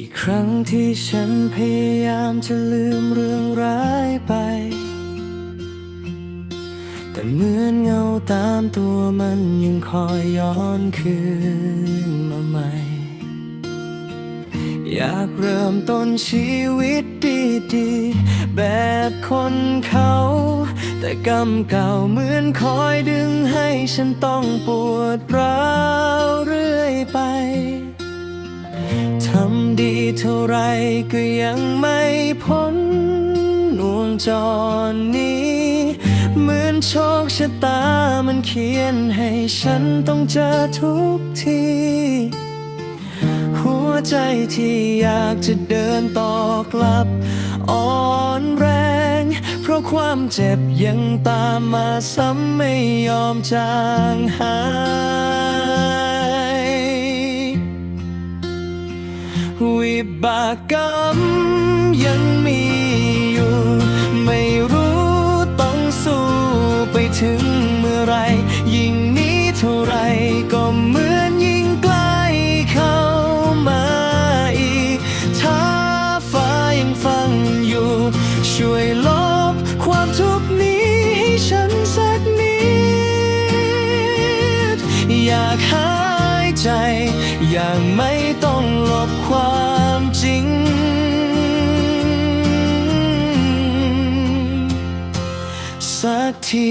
กี่ครั้งที่ฉันพยายามจะลืมเรื่องร้ายไป แต่เหมือนเงาตามตัวมันยังคอยย้อนคืนมาใหม่ อยากเริ่มต้นชีวิตดีๆ แบบคนเขา แต่กรรมเก่าเหมือนคอยดึงให้ฉันต้องปวดร้าวเรื่อยไป เท่าไรก็ยังไม่พ้นห่วงจรนี้ เหมือนโชคชะตามันเขียนให้ฉันต้องเจอทุกที หัวใจที่อยากจะเดินต่อกลับ อ่อนแรง เพราะความเจ็บยังตามมาซ้ำไม่ยอมจางหาย บากกรรมยังมีอยู่ ไม่รู้ต้องสู้ไปถึงเมื่อไร ยิ่งนี้เท่าไรก็เหมือนยิ่งใกล้เข้ามาอีก ถ้าฟ้ายังฟังอยู่ ช่วยลบความทุกข์นี้ให้ฉันสักนิด อยากหายใจอย่างไม่ต้องลบความ สักที